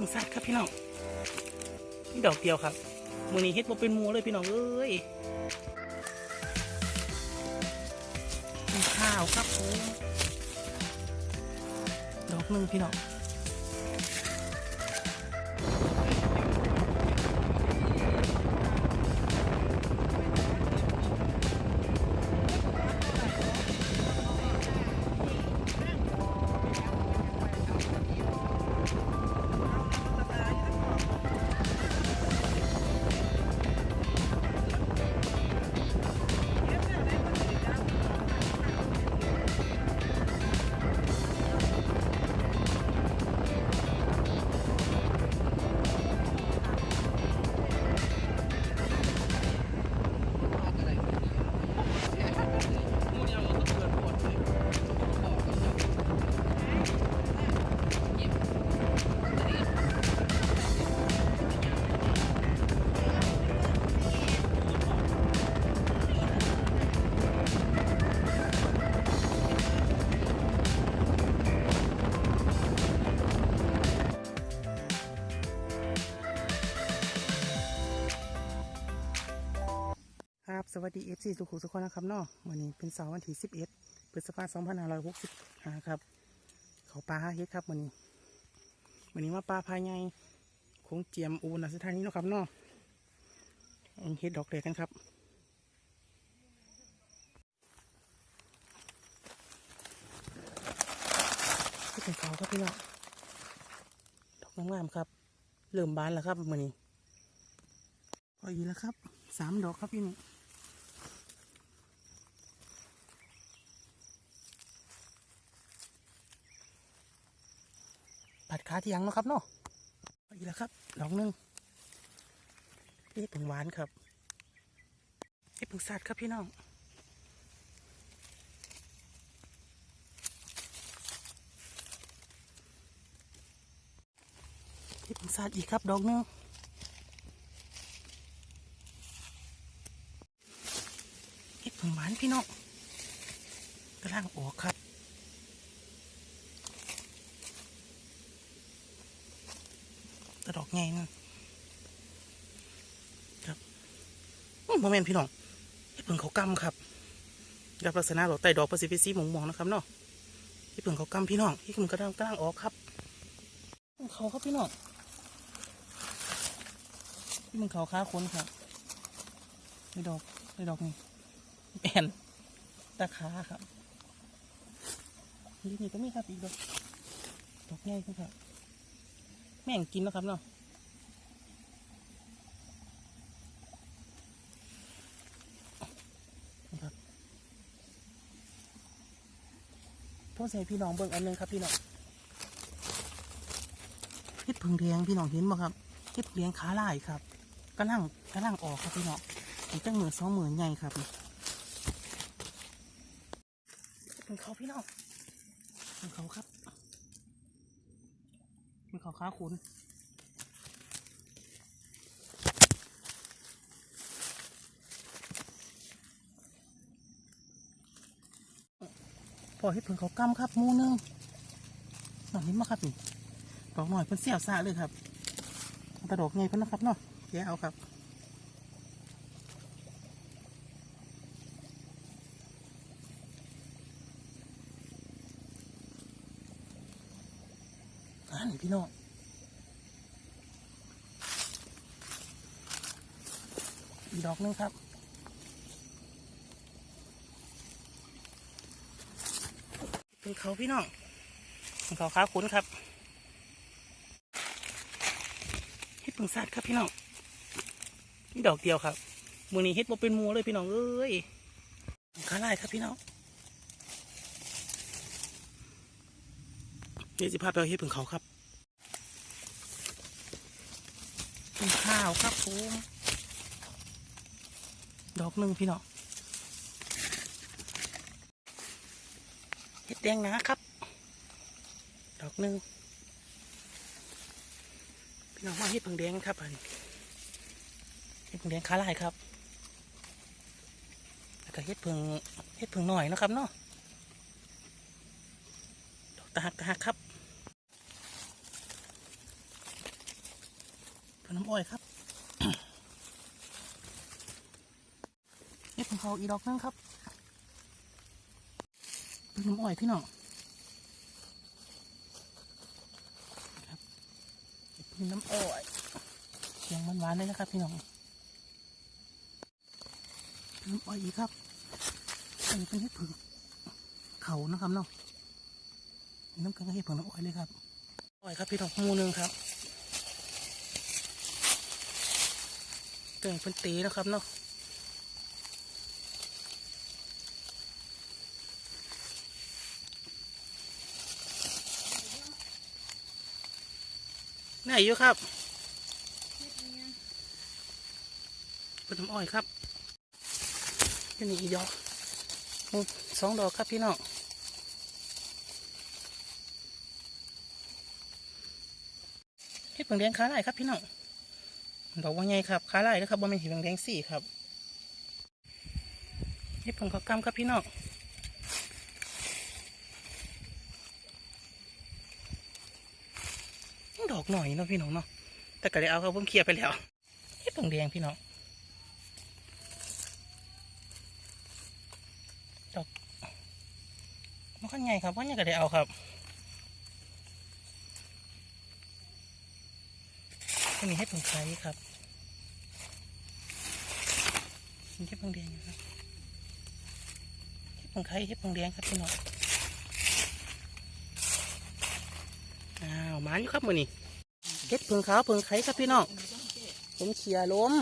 ึงสัตว์ครับพี่น้องนี่ดอกเดียวครับมือนี้เฮ็ดบ่เป็นมูเลยพี่น้องเอ้ยข้าวครับผมดอกหนึ่งพี่น้อง วัสดี FC ทุกคนทุกคนนะครับเนาะวันนี้เป็นเสาร์วันที่11พฤษภาคม2565ครับ เขาปลาหาเฮ็ดครับวันนี้วันนี้มาปลาพายไงคงเจียมอูนสถานีเนะครับเนาะเอเฮ็ดดอกเด็กกันครับที่เป็นเขาครับพี่น้องดอกงามๆครับเริ่มบานแล้วครับวันนี้พออีแล้วครับสามดอกครับพี่น้อง ผัดขาที่ยังเนาะครับเนาะอาอีกแล้วครับดอกหนึ่งนี่ผงหวานครับนี่ผงสัตว์ครับพี่น้องนี่ผงสัตว์อีกครับดอกหนึ่งนี่ผงหวานพี่น้องกำลังออกครับ กระดอกไงนะครับโมเมนต์พี่น้องเห็ดเพิ่งเขากำครับกับลักษณะดอกไต่ดอกประสิทธิสีหมองมองๆนะครับเนาะเห็ดเพิ่งเขากำพี่น้องที่มันกำลังกำลังออกครับเขาครับพี่น้องที่มันเขาค้าคนครับในดอกในดอกนี่แอนตาขาครับนี่นี่ก็มีครับอีกดอกดอกใหญ่ครับ ม่งกินแล้วครับเนาะนะครับพ่อใส่พี่น้องเบิ่งอันหนึงครับพี่น้องเฮ็ดผึ่งแดงพี่น้องเห็นบ่ครับเฮ็ดผึ่งแดงขาลายครับกำลังกำลังออกครับพี่น้องอีกจังหมื่นสองหมื่นใหญ่ครับเป็นเขาพี่น้องเป็นเขาครับ มีขาวค้าคุณพอให้เพิ่นเขากำครับมูนึงหน่อยนี้มาครับนี่ดอกหน่อยเพิ่นเสียวซาเลยครับตะดอกไงเพิ่นนะครับเนาะแย่เอาครับ พี่น้องอีกดอกนึงครับเป็นเขาพี่น้องเป็นเขาขาขุนครับเฮ็ดผึ่งสัตว์ครับพี่น้องนี่ดอกเดียวครับมือนี้เฮ็ดบ่เป็นมูเลยพี่น้องเอ้ยขาลายครับพี่น้องเดี๋ยวจะพาไปเอาเฮ็ดผึ่งเขาครับ เป็นข้าวครับผมดอกหนึ่งพี่น้องเห็ดแดงนะครับ ดอกหนึ่งพี่น้องว่าเห็ดผึ่งแดงครับอันเห็ดผึ่งแดงขาลายครับแล้วก็เห็ดผึ่งเห็ดผึ่งหน่อยนะครับเนาะดอกตาหักตาหักครับ ขนมอ้อยครับนี่ผมเขาอีดอกนึงครับขนมอ้อยพี่น้องครับเป็นน้ำอ้อยเสียงหวานๆเลยนะครับพี่น้องน้ำอ้อยอีกครับอันนี้เป็นเห็ดผึ่งเขานะครับเนาะน้ำกันก็เห็ดผึ่งน้ำอ้อยเลยครับอ้อยครับพี่น้องหมูนึงครับ เก่งเป็นตีนะครับเนาะไหนอยู่ครับเป็นน้ำอ้อยครับเป็นอีกดอกโอ้สองดอกครับพี่น้องเฮ็ดเปิงแดงขาไหลายครับพี่น้อง ดอกว่าไงครับขาไล่นะครับว่เป็นเห็ดแดงๆสี่ครับเห็ดผงข้ากำครับพี่น้องดอกหน่อยเนาะพี่น้องเนาะแต่ก็ได้เอาครับผมเคลียร์ไปแล้วเห็ดผงแดงพี่น้องดอกมันก็ไงครับว่าไงก็ได้เอาครับ อันนี้เห็ดผงไข่ครับเห็ดผงแดงนะครับเห็ดผงไข่เห็ดผงแดงครับพี่น้องอ้าวมาอยู่ครับมือนี่เห็ดผงขาวผงไข่ครับพี่น้องผมเขี่ยล้ม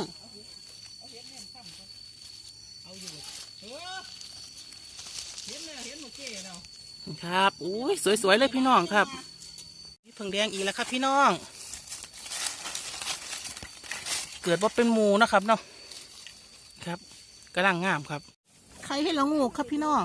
ครับอุ้ยสวยๆเลยพี่น้องครับเห็ดผงแดงอีกแล้วครับพี่น้อง เกิดว่าเป็นหมูนะครับเนาะครับกระลังงามครับไข่ให้เรางูครับพี่น้อง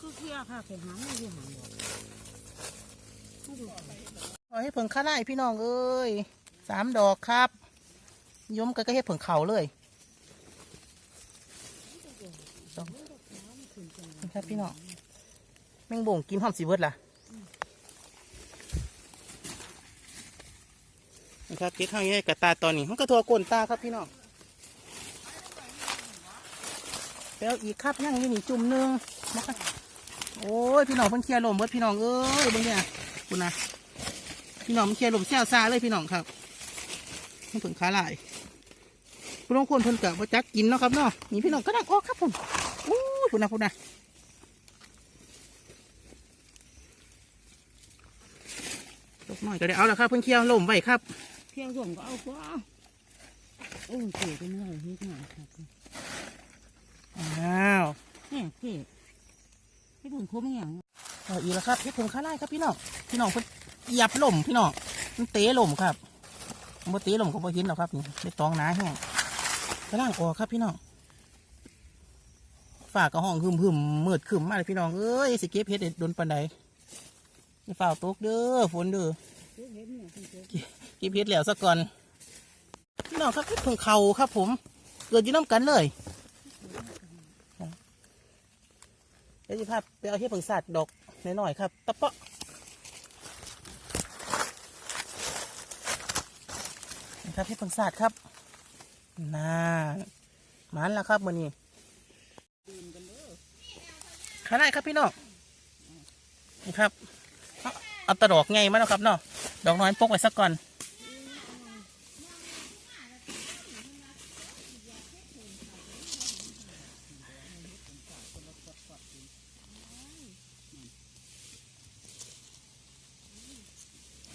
ก็เที่ยค่ะไปหาไม่อยู่หาบ่เอให้เพิ่งข้าไล่พี่น้องเอ้ยสามดอกครับยมกันก็ให้เพิ่งเข่าเลย สองนี่ครับพี่น้องแมงบ่งกินหอมสีเบิร์ดล่ะนะครับเก็ดข้างนี้กระตาตอนนี้มันก็ทัวกลนตาครับพี่น้องแล้วอีกครับยังอยี่นี่จุ่มนึงมาครับโอ้ยพี่น้องเพิ่นเคลียร์ลมเบิดพี่น้องเอ้ยเบิ่งเนี่ยคุณนะพี่น้องมันเคลียร์ลมแซวซาเลยพี่น้องครับมันผลขาลายผู้ลงคนเพิ่นกับว่าจักกินเนาะครับเนาะนี่พี่น้องก็ดังออกครับผม อู้ยพุ่นนะพุ่นนะตกหน่อยก็ได้เอาละครับเพิ่นเคลียร์ลมไว้ครับเที่ยวส่งก็เอากว่าโอ้ยเก๋เป็นไรเฮ็ดงานครับอ้าวแม่เก๋ให้ถึงคมอย่างเอาอีกแล้วครับพี่ผมขาลายครับพี่น้องพี่น้องเพิ่นเหยียบลมพี่น้องมันเตะลมครับมันเตะลมก็บ่เห็นหรอกครับนี่ได้ตองหนาแห้งกระล่างออกครับพี่น้อง ฝากกระห้องหึมหึมมืดขึ้นมาเลยพี่น้องเอ้ยสิเก็บเห็ดโดนปันใดอย่ฝ่าตกเด้อฝนเด้อเก็บเห็ดแล้วซะก่อนพี่น้องครับเห็ดผงเขาครับ ผม เกิดอยู่น้ำกันเลยเดี๋ยวจะพาไปเอาเห็ดผงสัตว์ดอกหน่อยๆครับตะเปาะครับเห็ดผงสัตว์ครับน่ามันแล้วครับมือนี้ ขนาดครับพี่น้องนี่ครับเอาตะดอกไงมาแล้วครับเนาะดอกน้อยปกไว้สักก่อน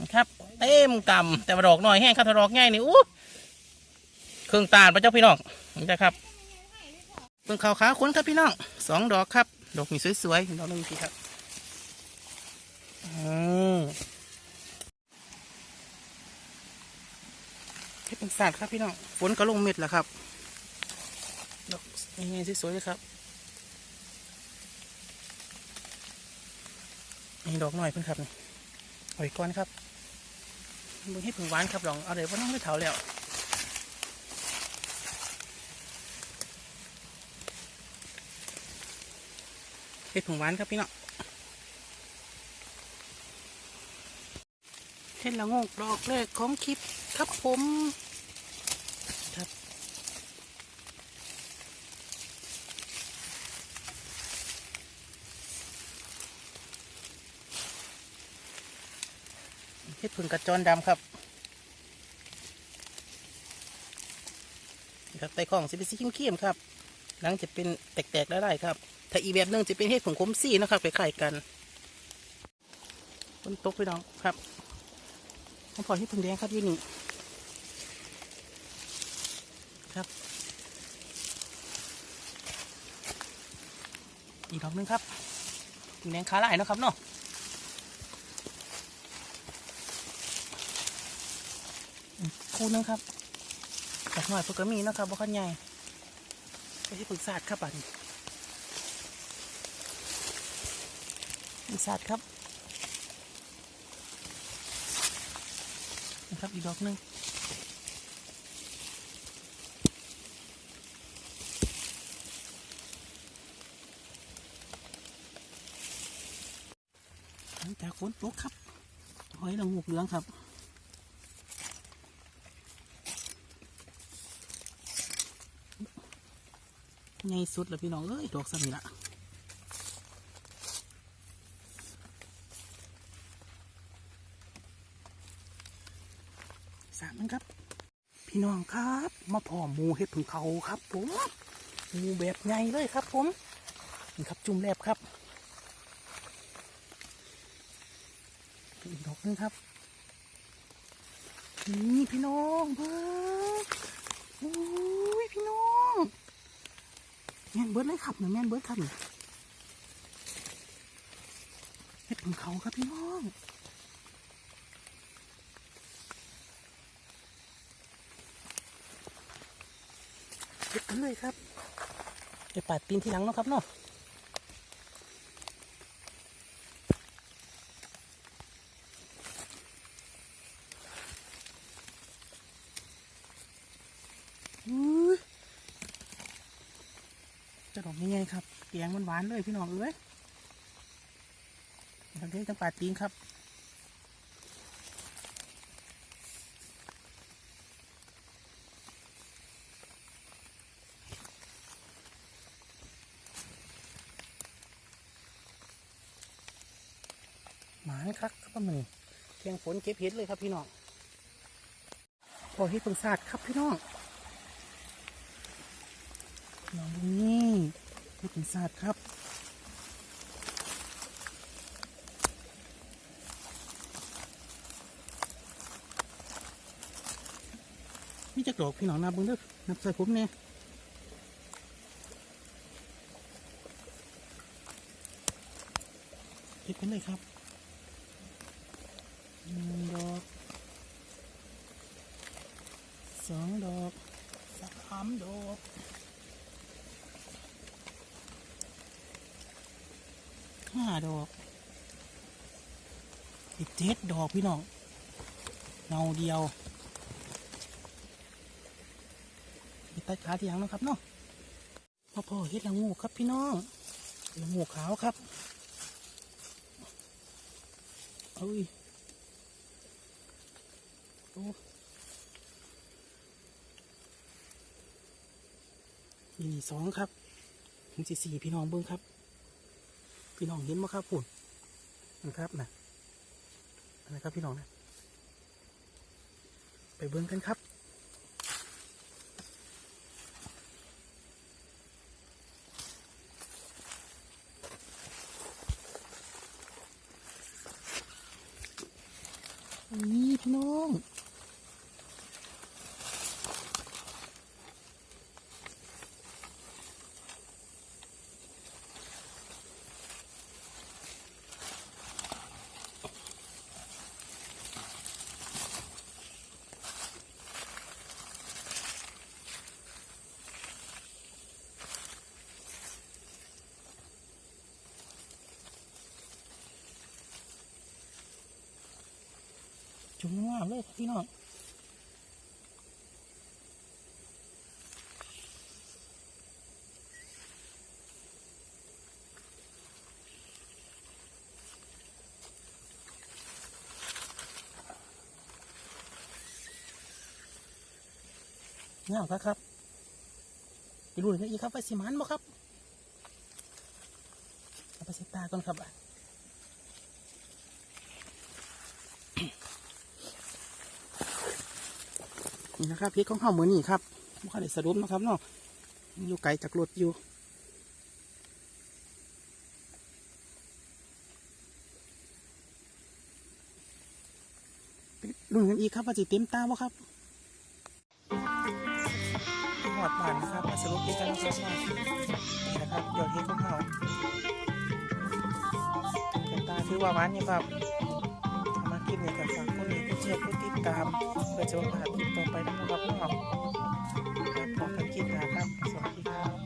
นะครับเต็มกำแต่ดอกน้อยแห้งครับถ้าดอกง่ายนี่อู้เครื่องตาลพระเจ้าพี่น้องนี่นะครับเบิ่งขาวขาวๆขนครับพี่น้องสองดอกครับ ดอกนี่สวยๆดอกหนึงสิครับอืมเฮ็ดเป็นศาสตร์ครับพี่น้องฝนก็ลงเม็ดแล้วครับดอกนี่สวยๆเลยครับนี่ดอกหน่อยเพิ่นครับนี่หอยก้อนครับเบิ่งให้ผึ่งหวานครับลองเอาเดี๋ยวว่าน้องไม่เถาแล้ว เห็ดผงหวานครับพี่น้องเห็ดละงกดอกแรกของคลิปครับผมครับเห็ดผึ่งกระจรดำครับครับไต่ของจะเป็นสีเข้มๆครับ หลังจะเป็นแตกๆได้ๆครับ ถ้าอีแบบหนึงจะเป็นเห็ดผงขมซี่นะครับไปไข่กันบนตกพี่น้องครับผมพอเห็ดผงแดงครับยี่นี่ครับ อีกดอกหนึงครับผงแดงขาลายนะครับเนาะคู่หนึงครับดอกหน่อยพวกก็มีนะครับบ่คันใหญ่ไปที่ปรึกษาครับอันนี้ ปรึกษาครับนะครับอีกดอกหนึ่งหลังจากฝนตกครับหอยละงูกเหลืองครับใหญ่สุดแล้วพี่น้องเอ้ยดอกสามีละสามมันครับ พี่น้องครับ มาพ่อมูเห็ดผึ่งเขาครับผมมูแบบใหญ่เลยครับผมนี่ครับจุ่มแลบครับอีกดอกนึงครับนี่พี่น้องเบิ้งโอ้ยพี่น้องแม่นเบิร์ดเลยครับเนี่ยแม่นเบิร์ดครับเนี่ยเห็ดของเขาครับพี่น้อง เก็บกันเลยครับไปปาดตีนทีหลังเนาะครับเนาะอุ้ยจะดอกยังไงครับแกงมันหวานเลยพี่น้องเอ้ยทำเรื่องจังปาดตีนครับ หมานครับครับมัน เทียงฝนเก็บเห็ดเลยครับพี่น้องพอเห็ดเพิ่งสาดครับพี่น้องน้องตรงนี้นี่เป็นศาสตร์ครับนี่จะดอกพี่น้องนับเบึงเด้อนับใส่ผมเนี่ยเก็บกันเลยครับหนึ่งดอกสองดอกสามดอก ห้าดอกอีกเจ็ดดอกพี่น้องเงาเดียวไปตัดขาที่หลังนะครับเนาะพ่อพ่อเฮ็ดละงูครับพี่น้องละงูขาวครับเอ้ยโอ้นี่สองครับถึงสี่พี่น้องเบิ้งครับ พี่น้องเห็นไหมครับพุ่นนะครับนะนะครับพี่น้องนะไปเบิ้งกันครับ จุ่มงาเลยพี่น้องงาครับครับไปดูเลยอีครับไปสิมันบ่ครับไปสิตาก่อนครับ นี่นะครับเพชรของเฮาเหมือนนี่ครับบ่ค่อยได้สรุปนะครับเนาะอยู่ไกลจากรถอยู่รุ่นกันอีกครับว่าสิเต็มตาบ่ครับหอดบานนะครับมาสรุปดีกันนะครับว่านะครับยอดเฮ็ดของเฮาเต็มตาถือว่าหวานอยู่ครับมาคลิปนี้ก็ฝากคนนี้ เชื่ร์กดติดตามเพื่อจะมาหาคลิปต่อไปนะครับพวกเราพบกันคลิปหน้าครับ สวัสดีครับ